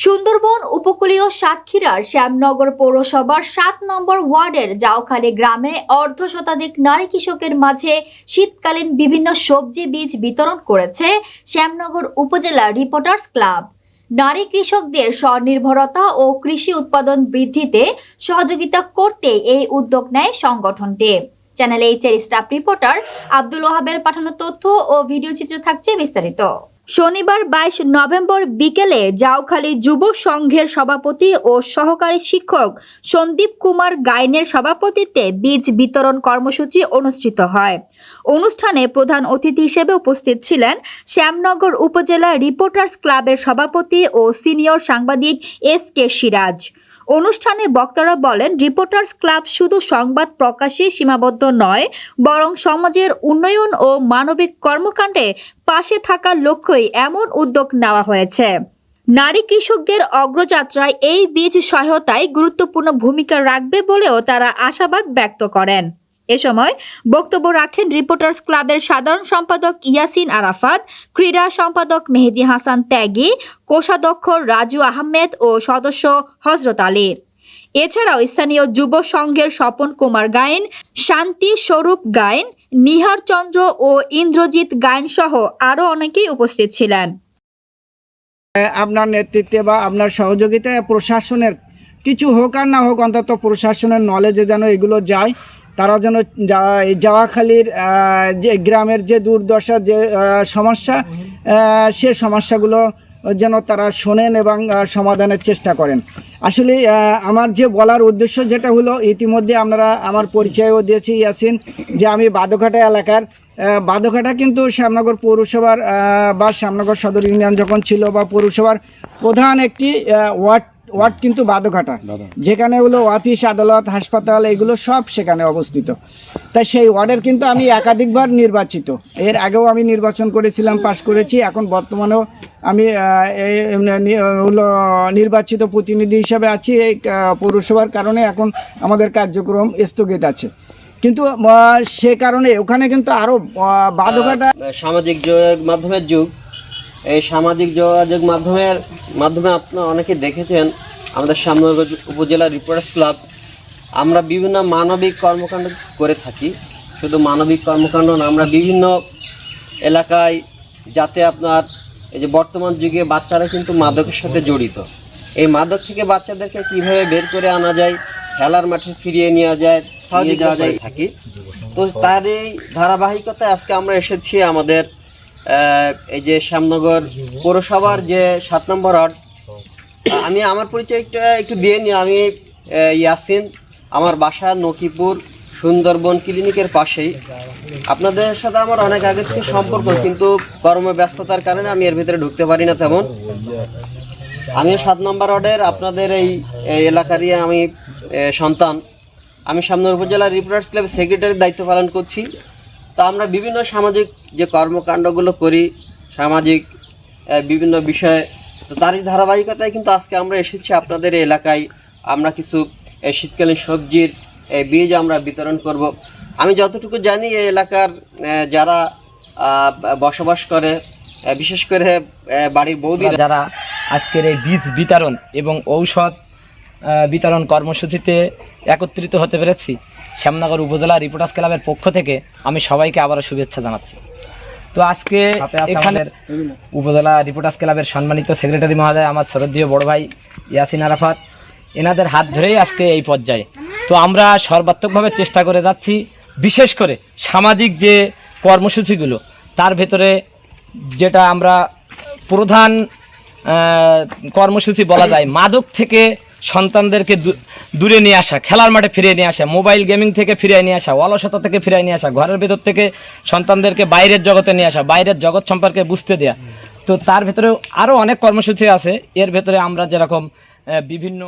সুন্দরবন উপকূলীয় সাতক্ষীরার শ্যামনগর পৌরসভার সাত নম্বর ওয়ার্ডের জাওখালী গ্রামে অর্ধ শতাধিক নারী কৃষকের মাঝে শীতকালীন বিভিন্ন সবজি বীজ বিতরণ করেছে শ্যামনগর উপজেলা রিপোর্টার্স ক্লাব। নারী কৃষকদের স্বনির্ভরতা ও কৃষি উৎপাদন বৃদ্ধিতে সহযোগিতা করতে এই উদ্যোগ নেয় সংগঠনটি। চ্যানেল এইচ এর স্টাফ রিপোর্টার আব্দুল ওহাবের পাঠানো তথ্য ও ভিডিও চিত্র থাকছে বিস্তারিত। শনিবার বাইশ নভেম্বর বিকেলে জাউখালী যুব সংঘের সভাপতি ও সহকারী শিক্ষক সন্দীপ কুমার গাইনের সভাপতিত্বে বীজ বিতরণ কর্মসূচি অনুষ্ঠিত হয়। অনুষ্ঠানে প্রধান অতিথি হিসেবে উপস্থিত ছিলেন শ্যামনগর উপজেলা রিপোর্টার্স ক্লাবের সভাপতি ও সিনিয়র সাংবাদিক এস কে সিরাজ। অনুষ্ঠানে বক্তারা বলেন, রিপোর্টার্স ক্লাব শুধু সংবাদ প্রকাশে সীমাবদ্ধ নয়, বরং সমাজের উন্নয়ন ও মানবিক কর্মকাণ্ডে পাশে থাকার লক্ষ্যই এমন উদ্যোগ নেওয়া হয়েছে। নারী কৃষকদের অগ্রযাত্রায় এই বীজ সহায়তায় গুরুত্বপূর্ণ ভূমিকা রাখবে বলেও তারা আশাবাদ ব্যক্ত করেন। এ সময় বক্তব্য রাখেন রিপোর্টার্স ক্লাবের সাধারণ সম্পাদক ইয়াসিন আরাফাত, ক্রীড়া সম্পাদক মেহেদি হাসান ত্যাগী, কোষাধ্যক্ষ রাজু আহমেদ ও সদস্য হজরত আলীর এছাড়াও স্থানীয় যুব সংঘের স্বপন কুমার গায়েন, শান্তি স্বরূপ গায়েন, নিহার চন্দ্র ও ইন্দ্রজিৎ গায়েন সহ আরও অনেকেই উপস্থিত ছিলেন। আপনার নেতৃত্বে বা আপনার সহযোগিতায় প্রশাসনের কিছু হোক আর না হোক অন্তত প্রশাসনের নলেজে যেন এগুলো যায় তারা যেন জাওয়াখালীর যে গ্রামের যে দুর্দশা, যে সমস্যা সে সমস্যাগুলো যেন তারা শোনেন এবং সমাধানের চেষ্টা করেন। আসলে আমার যে বলার উদ্দেশ্য যেটা হলো, ইতিমধ্যে আপনারা আমার পরিচয়ও দিয়েছি, ইয়াসিন, যে আমি বাদঘাটা এলাকার। বাদঘাটা কিন্তু শ্যামনগর পৌরসভার বা শ্যামনগর সদর ইউনিয়ন যখন ছিল বা পৌরসভার প্রধান একটি ওয়ার্ড ওয়ার্ড কিন্তু বাদঘাটা। যেখানে হলো অফিস আদালত হাসপাতাল এগুলো সব সেখানে অবস্থিত। তাই সেই ওয়ার্ডের কিন্তু আমি একাধিকবার নির্বাচিত। এর আগেও আমি নির্বাচন করেছিলাম পাশ করেছি। এখন বর্তমানেও আমি হলো নির্বাচিত প্রতিনিধি হিসাবে আছি। এই পৌরসভার কারণে এখন আমাদের কার্যক্রম স্থগিত আছে। কিন্তু সে কারণে ওখানে কিন্তু আরও বাদঘাটা সামাজিক যোগাযোগ মাধ্যমের যুগ। এই সামাজিক যোগাযোগ মাধ্যমের মাধ্যমে আপনারা অনেকে দেখেছেন আমাদের শ্যামনগর উপজেলা রিপোর্টার্স ক্লাব আমরা বিভিন্ন মানবিক কর্মকাণ্ড করে থাকি। শুধু মানবিক কর্মকাণ্ড না আমরা বিভিন্ন এলাকায় যাতে আপনার এই যে বর্তমান যুগে বাচ্চারা কিন্তু মাদকের সাথে জড়িত। এই মাদক থেকে বাচ্চাদেরকে কীভাবে বের করে আনা যায় খেলার মাঠে ফিরিয়ে নেওয়া যায় নিয়ে যাওয়া যায় থাকি। তো তার এই ধারাবাহিকতায় আজকে আমরা এসেছি আমাদের এই যে শ্যামনগর পৌরসভার যে সাত নম্বর ওয়ার্ড, আমি আমার পরিচয়টা একটু দিয়ে নিই। আমি ইয়াসিন, আমার বাসা নকিপুর, সুন্দরবন ক্লিনিকের পাশেই। আপনাদের সাথে আমার অনেক আগে থেকে সম্পর্ক, কিন্তু কর্ম ব্যস্ততার কারণে আমি এর ভিতরে ঢুকতে পারি না তেমন। আমিও সাত নম্বর ওয়ার্ডের আপনাদের এই এই এলাকারই আমি সন্তান। আমি সামনের উপজেলা রিপোর্টার্স ক্লাবের সেক্রেটারির দায়িত্ব পালন করছি। তো আমরা বিভিন্ন সামাজিক যে কর্মকাণ্ডগুলো করি, সামাজিক বিভিন্ন বিষয়ে, তো তারই ধারাবাহিকতায় কিন্তু আজকে আমরা এসেছি আপনাদের এলাকায়। আমরা কিছু শীতকালীন সবজির বীজ আমরা বিতরণ করব। আমি যতটুকু জানি এই এলাকার যারা বসবাস করে বিশেষ করে বাড়ির বৌদি যারা আজকের এই বীজ বিতরণ এবং ঔষধ বিতরণ কর্মসূচিতে একত্রিত হতে পেরেছি শ্যামনগর উপজেলা রিপোর্টার্স ক্লাবের পক্ষ থেকে আমি সবাইকে আবারও শুভেচ্ছা জানাচ্ছি। তো আজকে এখানে উপজেলা রিপোর্টার্স ক্লাবের সম্মানিত সেক্রেটারি মহোদয় আমার শ্রদ্ধীয় বড় ভাই ইয়াসিন আরাফাত। এনাদের হাত ধরেই আজকে এই পর্যায়ে। তো আমরা সর্বাত্মকভাবে চেষ্টা করে যাচ্ছি বিশেষ করে সামাজিক যে কর্মসূচিগুলো তার ভেতরে যেটা আমরা প্রধান কর্মসূচি বলা যায় মাদক থেকে সন্তানদেরকে দূরে নিয়ে আসা, খেলার মাঠে ফিরিয়ে নিয়ে আসা, মোবাইল গেমিং থেকে ফিরিয়ে নিয়ে আসা, অলসতা থেকে ফিরিয়ে নিয়ে আসা, ঘরের ভেতর থেকে সন্তানদেরকে বাইরের জগতে নিয়ে আসা, বাইরের জগৎ সম্পর্কে বুঝতে দেয়া। তো তার ভেতরেও আরও অনেক কর্মসূচি আছে। এর ভেতরে আমরা যেরকম বিভিন্ন